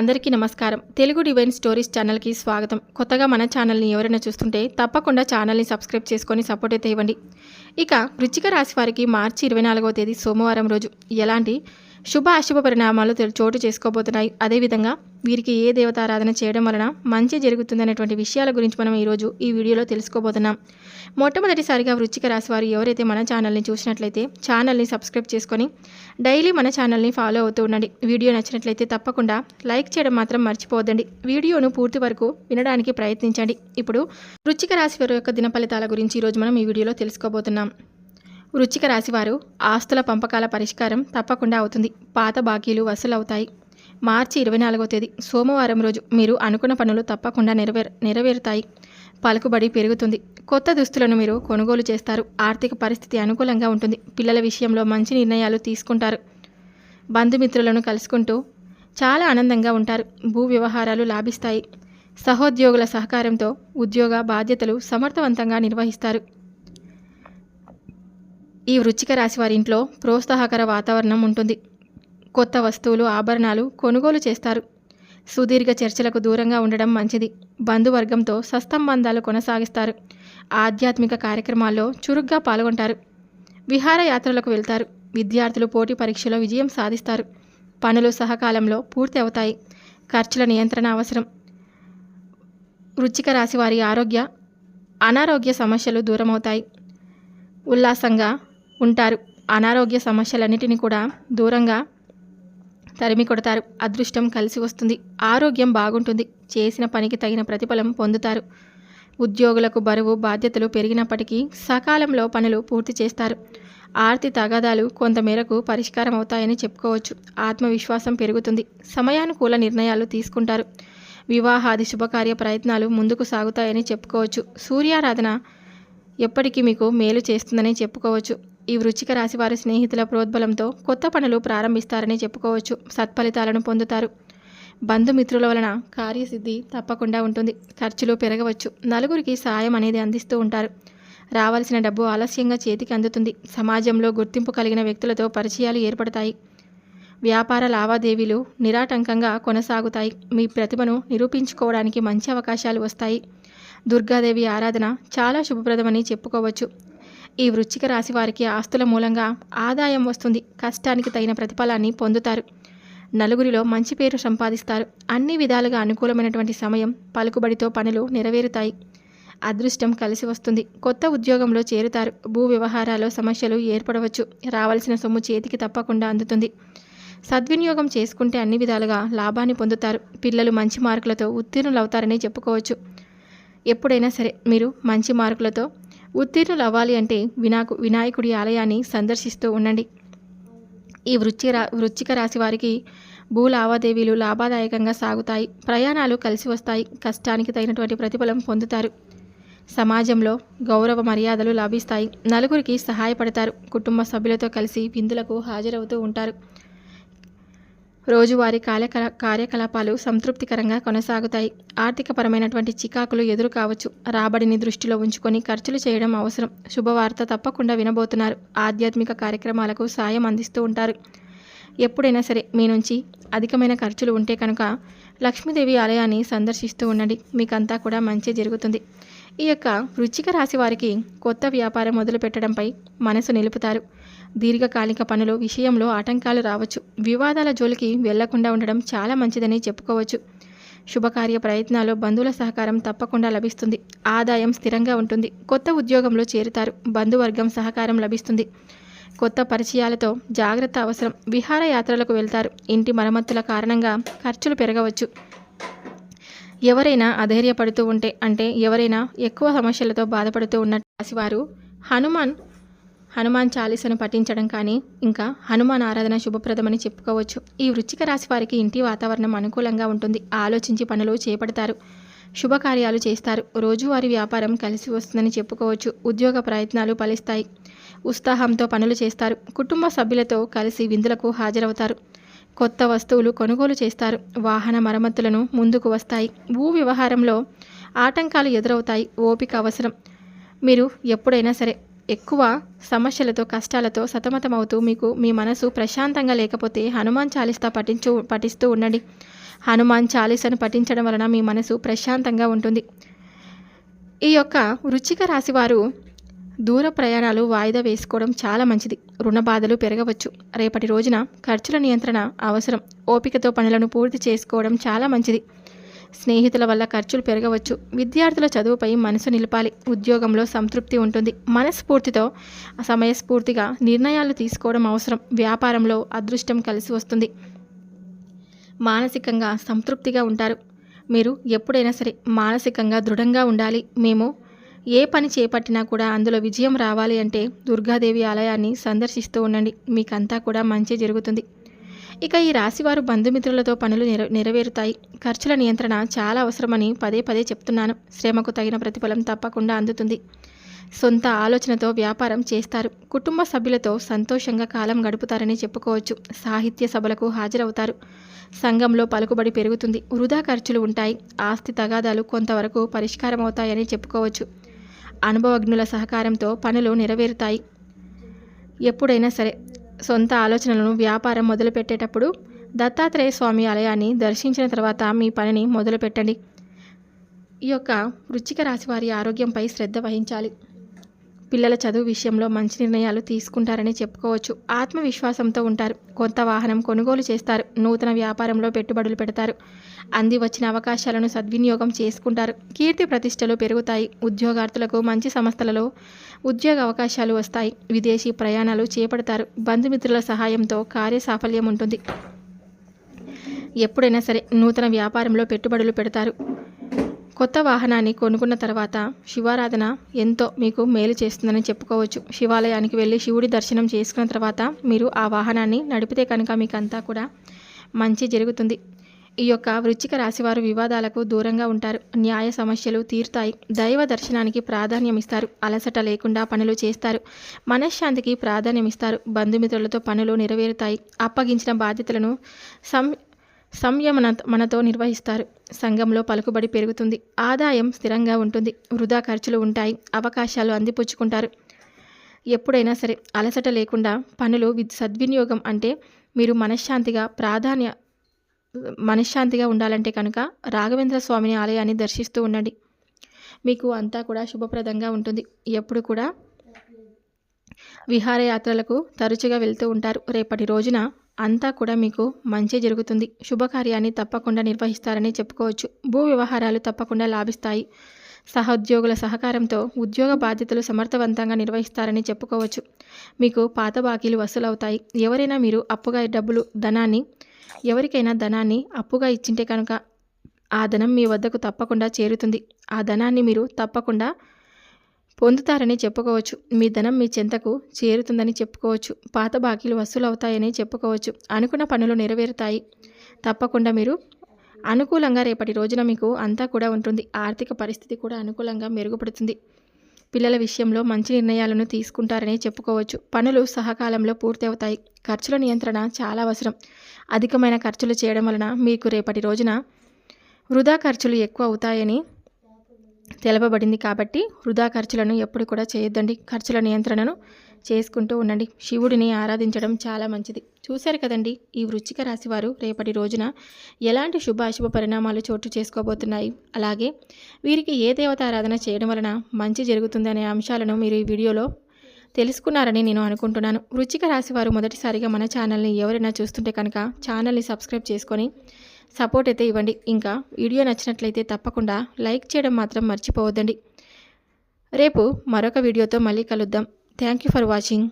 అందరికీ నమస్కారం. Telugu divine stories ఛానల్కి స్వాగతం. కొత్తగా మన ఛానల్ని ఎవరైనా చూస్తుంటే తప్పకుండా ఛానల్ని సబ్స్క్రైబ్ చేసుకొని సపోర్ట్ అయితే ఇవ్వండి. ఇక వృచ్చిక రాశి వారికి మార్చి ఇరవై నాలుగవ తేదీ సోమవారం రోజు. ఎలాంటి శుభ అశుభ పరిణామాలు చోటు చేసుకోబోతున్నాయి. అదేవిధంగా వీరికి ఏ దేవతారాధన చేయడం వలన మంచి జరుగుతుందనేటువంటి విషయాల గురించి మనం ఈరోజు ఈ వీడియోలో తెలుసుకోబోతున్నాం. మొట్టమొదటిసారిగా వృచ్చిక రాశి వారు ఎవరైతే మన ఛానల్ని చూసినట్లయితే ఛానల్ని సబ్స్క్రైబ్ చేసుకొని డైలీ మన ఛానల్ని ఫాలో అవుతూ ఉండండి. వీడియో నచ్చినట్లయితే తప్పకుండా లైక్ చేయడం మాత్రం మర్చిపోవద్దండి. వీడియోను పూర్తి వరకు వినడానికి ప్రయత్నించండి. ఇప్పుడు వృచ్చిక రాశి వారి యొక్క దిన ఫలితాల గురించి ఈరోజు మనం ఈ వీడియోలో తెలుసుకోబోతున్నాం. వృచ్చిక రాశివారు ఆస్తుల పంపకాల పరిష్కారం తప్పకుండా అవుతుంది. పాత బాకీలు వసూలవుతాయి. మార్చి ఇరవై నాలుగో తేదీ సోమవారం రోజు మీరు అనుకున్న పనులు తప్పకుండా నెరవేర్ నెరవేరుతాయి. పలుకుబడి పెరుగుతుంది. కొత్త దుస్తులను మీరు కొనుగోలు చేస్తారు. ఆర్థిక పరిస్థితి అనుకూలంగా ఉంటుంది. పిల్లల విషయంలో మంచి నిర్ణయాలు తీసుకుంటారు. బంధుమిత్రులను కలుసుకుంటూ చాలా ఆనందంగా ఉంటారు. భూ వ్యవహారాలు లాభిస్తాయి. సహోద్యోగుల సహకారంతో ఉద్యోగ బాధ్యతలు సమర్థవంతంగా నిర్వహిస్తారు. ఈ వృచ్చిక రాశి వారి ఇంట్లో ప్రోత్సాహకర వాతావరణం ఉంటుంది. కొత్త వస్తువులు ఆభరణాలు కొనుగోలు చేస్తారు. సుదీర్ఘ చర్చలకు దూరంగా ఉండడం మంచిది. బంధువర్గంతో సస్తంబంధాలు కొనసాగిస్తారు. ఆధ్యాత్మిక కార్యక్రమాల్లో చురుగ్గా పాల్గొంటారు. విహారయాత్రలకు వెళ్తారు. విద్యార్థులు పోటీ పరీక్షలో విజయం సాధిస్తారు. పనులు సహకాలంలో పూర్తి అవుతాయి. ఖర్చుల నియంత్రణ అవసరం. వృచ్చిక రాశి వారి ఆరోగ్య అనారోగ్య సమస్యలు దూరమవుతాయి. ఉల్లాసంగా ఉంటారు. అనారోగ్య సమస్యలన్నిటినీ కూడా దూరంగా తరిమి కొడతారు. అదృష్టం కలిసి వస్తుంది. ఆరోగ్యం బాగుంటుంది. చేసిన పనికి తగిన ప్రతిఫలం పొందుతారు. ఉద్యోగులకు బరువు బాధ్యతలు పెరిగినప్పటికీ సకాలంలో పనులు పూర్తి చేస్తారు. ఆర్థిక తగాదాలు కొంతమేరకు పరిష్కారం అవుతాయని చెప్పుకోవచ్చు. ఆత్మవిశ్వాసం పెరుగుతుంది. సమయానుకూల నిర్ణయాలు తీసుకుంటారు. వివాహాది శుభకార్య ప్రయత్నాలు ముందుకు సాగుతాయని చెప్పుకోవచ్చు. సూర్యారాధన ఎప్పటికీ మీకు మేలు చేస్తుందని చెప్పుకోవచ్చు. ఈ వృచ్చిక రాశి వారి స్నేహితుల ప్రోద్బలంతో కొత్త పనులు ప్రారంభిస్తారని చెప్పుకోవచ్చు. సత్ఫలితాలను పొందుతారు. బంధుమిత్రుల వలన కార్యసిద్ధి తప్పకుండా ఉంటుంది. ఖర్చులు పెరగవచ్చు. నలుగురికి సాయం అనేది అందిస్తూ ఉంటారు. రావాల్సిన డబ్బు ఆలస్యంగా చేతికి అందుతుంది. సమాజంలో గుర్తింపు కలిగిన వ్యక్తులతో పరిచయాలు ఏర్పడతాయి. వ్యాపార లావాదేవీలు నిరాటంకంగా కొనసాగుతాయి. మీ ప్రతిభను నిరూపించుకోవడానికి మంచి అవకాశాలు వస్తాయి. దుర్గాదేవి ఆరాధన చాలా శుభప్రదమని చెప్పుకోవచ్చు. ఈ వృచ్చిక రాశి వారికి ఆస్తుల మూలంగా ఆదాయం వస్తుంది. కష్టానికి తగిన ప్రతిఫలాన్ని పొందుతారు. నలుగురిలో మంచి పేరు సంపాదిస్తారు. అన్ని విధాలుగా అనుకూలమైనటువంటి సమయం పలుకుబడితో పనులు నెరవేరుతాయి. అదృష్టం కలిసి వస్తుంది. కొత్త ఉద్యోగంలో చేరుతారు. భూ వ్యవహారాల్లో సమస్యలు ఏర్పడవచ్చు. రావాల్సిన సొమ్ము చేతికి తప్పకుండా అందుతుంది. సద్వినియోగం చేసుకుంటే అన్ని విధాలుగా లాభాన్ని పొందుతారు. పిల్లలు మంచి మార్కులతో ఉత్తీర్ణులవుతారని చెప్పుకోవచ్చు. ఎప్పుడైనా సరే మీరు మంచి మార్కులతో ఉత్తీర్ణులు అవ్వాలి అంటే వినాకు వినాయకుడి ఆలయాన్ని సందర్శిస్తూ ఉండండి. ఈ వృచ్చిక రా వృచ్చిక రాశి వారికి భూ లావాదేవీలు లాభదాయకంగా సాగుతాయి. ప్రయాణాలు కలిసి వస్తాయి. కష్టానికి తగినటువంటి ప్రతిఫలం పొందుతారు. సమాజంలో గౌరవ మర్యాదలు లభిస్తాయి. నలుగురికి సహాయపడతారు. కుటుంబ సభ్యులతో కలిసి విందులకు హాజరవుతూ ఉంటారు. రోజువారీ కార్యకలా కార్యకలాపాలు సంతృప్తికరంగా కొనసాగుతాయి. ఆర్థికపరమైనటువంటి చికాకులు ఎదురు కావచ్చు. రాబడిని దృష్టిలో ఉంచుకొని ఖర్చులు చేయడం అవసరం. శుభవార్త తప్పకుండా వినబోతున్నారు. ఆధ్యాత్మిక కార్యక్రమాలకు సాయం అందిస్తూ ఉంటారు. ఎప్పుడైనా సరే మీ నుంచి అధికమైన ఖర్చులు ఉంటే కనుక లక్ష్మీదేవి ఆలయాన్ని సందర్శిస్తూ ఉండండి. మీకంతా కూడా మంచి జరుగుతుంది. ఈ యొక్క వృచ్చిక రాశి వారికి కొత్త వ్యాపారం మొదలుపెట్టడంపై మనసు నిలుపుతారు. దీర్ఘకాలిక పనులు విషయంలో ఆటంకాలు రావచ్చు. వివాదాల జోలికి వెళ్ళకుండా ఉండడం చాలా మంచిదని చెప్పుకోవచ్చు. శుభకార్య ప్రయత్నాలు బంధువుల సహకారం తప్పకుండా లభిస్తుంది. ఆదాయం స్థిరంగా ఉంటుంది. కొత్త ఉద్యోగంలో చేరుతారు. బంధువర్గం సహకారం లభిస్తుంది. కొత్త పరిచయాలతో జాగ్రత్త అవసరం. విహారయాత్రలకు వెళ్తారు. ఇంటి మరమ్మతుల కారణంగా ఖర్చులు పెరగవచ్చు. ఎవరైనా అధైర్యపడుతూ ఉంటే అంటే ఎవరైనా ఎక్కువ సమస్యలతో బాధపడుతూ ఉన్న రాశివారు హనుమాన్ హనుమాన్ చాలీసను పఠించడం కానీ ఇంకా హనుమాన్ ఆరాధన శుభప్రదమని చెప్పుకోవచ్చు. ఈ వృచ్చిక రాశి వారికి ఇంటి వాతావరణం అనుకూలంగా ఉంటుంది. ఆలోచించి పనులు చేపడతారు. శుభకార్యాలు చేస్తారు. రోజువారీ వ్యాపారం కలిసి వస్తుందని చెప్పుకోవచ్చు. ఉద్యోగ ప్రయత్నాలు ఫలిస్తాయి. ఉత్సాహంతో పనులు చేస్తారు. కుటుంబ సభ్యులతో కలిసి విందులకు హాజరవుతారు. కొత్త వస్తువులు కొనుగోలు చేస్తారు. వాహన మరమ్మతులను ముందుకు వస్తాయి. భూ వ్యవహారంలో ఆటంకాలు ఎదురవుతాయి. ఓపిక అవసరం. మీరు ఎప్పుడైనా సరే ఎక్కువ సమస్యలతో కష్టాలతో సతమతమవుతూ మీకు మీ మనసు ప్రశాంతంగా లేకపోతే హనుమాన్ చాలిస్తా పఠించు పఠిస్తూ ఉండండి. హనుమాన్ చాలీసను పఠించడం వలన మీ మనసు ప్రశాంతంగా ఉంటుంది. ఈ యొక్క వృచ్చిక రాశివారు దూర ప్రయాణాలు వాయిదా వేసుకోవడం చాలా మంచిది. రుణ బాధలు పెరగవచ్చు. రేపటి రోజున ఖర్చుల నియంత్రణ అవసరం. ఓపికతో పనులను పూర్తి చేసుకోవడం చాలా మంచిది. స్నేహితుల వల్ల ఖర్చులు పెరగవచ్చు. విద్యార్థుల చదువుపై మనసు నిలపాలి. ఉద్యోగంలో సంతృప్తి ఉంటుంది. మనస్ఫూర్తితో సమయస్ఫూర్తిగా నిర్ణయాలు తీసుకోవడం అవసరం. వ్యాపారంలో అదృష్టం కలిసి వస్తుంది. మానసికంగా సంతృప్తిగా ఉంటారు. మీరు ఎప్పుడైనా సరే మానసికంగా దృఢంగా ఉండాలి. మేము ఏ పని చేపట్టినా కూడా అందులో విజయం రావాలి అంటే దుర్గాదేవి ఆలయాన్ని సందర్శిస్తూ ఉండండి. మీకంతా కూడా మంచి జరుగుతుంది. ఇక ఈ రాశివారు బంధుమిత్రులతో పనులు నెర నెరవేరుతాయి. ఖర్చుల నియంత్రణ చాలా అవసరమని పదే పదే చెప్తున్నాను. శ్రమకు తగిన ప్రతిఫలం తప్పకుండా అందుతుంది. సొంత ఆలోచనతో వ్యాపారం చేస్తారు. కుటుంబ సభ్యులతో సంతోషంగా కాలం గడుపుతారని చెప్పుకోవచ్చు. సాహిత్య సభలకు హాజరవుతారు. సంఘంలో పలుకుబడి పెరుగుతుంది. వృధా ఖర్చులు ఉంటాయి. ఆస్తి తగాదాలు కొంతవరకు పరిష్కారం అవుతాయని చెప్పుకోవచ్చు. అనుభవజ్ఞుల సహకారంతో పనులు నెరవేరుతాయి. ఎప్పుడైనా సరే సొంత ఆలోచనలను వ్యాపారం మొదలుపెట్టేటప్పుడు దత్తాత్రేయ స్వామి ఆలయాన్ని దర్శించిన తర్వాత మీ పనిని మొదలుపెట్టండి. ఈ యొక్క వృచ్చిక రాశి వారి ఆరోగ్యంపై శ్రద్ధ వహించాలి. పిల్లల చదువు విషయంలో మంచి నిర్ణయాలు తీసుకుంటారని చెప్పుకోవచ్చు. ఆత్మవిశ్వాసంతో ఉంటారు. కొత్త వాహనం కొనుగోలు చేస్తారు. నూతన వ్యాపారంలో పెట్టుబడులు పెడతారు. అంది వచ్చిన అవకాశాలను సద్వినియోగం చేసుకుంటారు. కీర్తి ప్రతిష్టలు పెరుగుతాయి. ఉద్యోగార్థులకు మంచి సంస్థలలో ఉద్యోగ అవకాశాలు వస్తాయి. విదేశీ ప్రయాణాలు చేపడతారు. బంధుమిత్రుల సహాయంతో కార్యసాఫల్యం ఉంటుంది. ఎప్పుడైనా సరే నూతన వ్యాపారంలో పెట్టుబడులు పెడతారు. కొత్త వాహనాన్ని కొనుక్కున్న తర్వాత శివారాధన ఎంతో మీకు మేలు చేస్తుందని చెప్పుకోవచ్చు. శివాలయానికి వెళ్ళి శివుడి దర్శనం చేసుకున్న తర్వాత మీరు ఆ వాహనాన్ని నడిపితే కనుక మీకు అంతా కూడా మంచి జరుగుతుంది. ఈ యొక్క వృచ్చిక రాశివారు వివాదాలకు దూరంగా ఉంటారు. న్యాయ సమస్యలు తీరుతాయి. దైవ దర్శనానికి ప్రాధాన్యం ఇస్తారు. అలసట లేకుండా పనులు చేస్తారు. మనశ్శాంతికి ప్రాధాన్యం ఇస్తారు. బంధుమిత్రులతో పనులు నెరవేరుతాయి. అప్పగించిన బాధ్యతలను సం సంయమన మనతో నిర్వహిస్తారు. సంఘంలో పలుకుబడి పెరుగుతుంది. ఆదాయం స్థిరంగా ఉంటుంది. వృధా ఖర్చులు ఉంటాయి. అవకాశాలు అందిపుచ్చుకుంటారు. ఎప్పుడైనా సరే అలసట లేకుండా పనులు సద్వినియోగం అంటే మీరు మనశ్శాంతిగా ప్రాధాన్య మనశ్శాంతిగా ఉండాలంటే కనుక రాఘవేంద్ర స్వామిని ఆలయాన్ని దర్శిస్తూ ఉండండి. మీకు అంతా కూడా శుభప్రదంగా ఉంటుంది. ఎప్పుడు కూడా విహారయాత్రలకు తరచుగా వెళ్తూ ఉంటారు. రేపటి రోజున అంతా కూడా మీకు మంచి జరుగుతుంది. శుభకార్యాన్ని తప్పకుండా నిర్వహిస్తారని చెప్పుకోవచ్చు. భూ వ్యవహారాలు తప్పకుండా లాభిస్తాయి. సహోద్యోగుల సహకారంతో ఉద్యోగ బాధ్యతలు సమర్థవంతంగా నిర్వహిస్తారని చెప్పుకోవచ్చు. మీకు పాత బాకీలు వసూలవుతాయి. ఎవరైనా మీరు అప్పుగా డబ్బులు ధనాన్ని ఎవరికైనా ధనాన్ని అప్పుగా ఇచ్చింటే కనుక ఆ ధనం మీ వద్దకు తప్పకుండా చేరుతుంది. ఆ ధనాన్ని మీరు తప్పకుండా పొందుతారని చెప్పుకోవచ్చు. మీ ధనం మీ చెంతకు చేరుతుందని చెప్పుకోవచ్చు. పాత బాకీలు వసూలవుతాయని చెప్పుకోవచ్చు. అనుకున్న పనులు నెరవేరుతాయి. తప్పకుండా మీరు అనుకూలంగా రేపటి రోజున మీకు అంతా కూడా ఉంటుంది. ఆర్థిక పరిస్థితి కూడా అనుకూలంగా మెరుగుపడుతుంది. పిల్లల విషయంలో మంచి నిర్ణయాలను తీసుకుంటారని చెప్పుకోవచ్చు. పనులు సహకాలంలో పూర్తి అవుతాయి ఖర్చుల నియంత్రణ చాలా అవసరం. అధికమైన ఖర్చులు చేయడం వలన మీకు రేపటి రోజున వృధా ఖర్చులు ఎక్కువ అవుతాయని తెలపబడింది కాబట్టి వృధా ఖర్చులను ఎప్పుడు కూడా చేయొద్దండి. ఖర్చుల నియంత్రణను చేసుకుంటూ ఉండండి. శివుడిని ఆరాధించడం చాలా మంచిది. చూశారు కదండి ఈ వృచ్చిక రాశి వారు రేపటి రోజున ఎలాంటి శుభ అశుభ పరిణామాలు చోటు చేసుకోబోతున్నాయి? అలాగే వీరికి ఏ దేవత ఆరాధన చేయడం వలన మంచి జరుగుతుందనే అంశాలను మీరు ఈ వీడియోలో తెలుసుకున్నారని నేను అనుకుంటున్నాను. వృచ్చిక రాశి వారు మొదటిసారిగా మన ఛానల్ని ఎవరైనా చూస్తుంటే కనుక ఛానల్ని సబ్స్క్రైబ్ చేసుకొని సపోర్ట్ అయితే ఇవ్వండి. ఇంకా వీడియో నచ్చినట్లయితే తప్పకుండా లైక్ చేయడం మాత్రం మర్చిపోవద్దండి. రేపు మరొక వీడియోతో మళ్ళీ కలుద్దాం. Thank you for watching.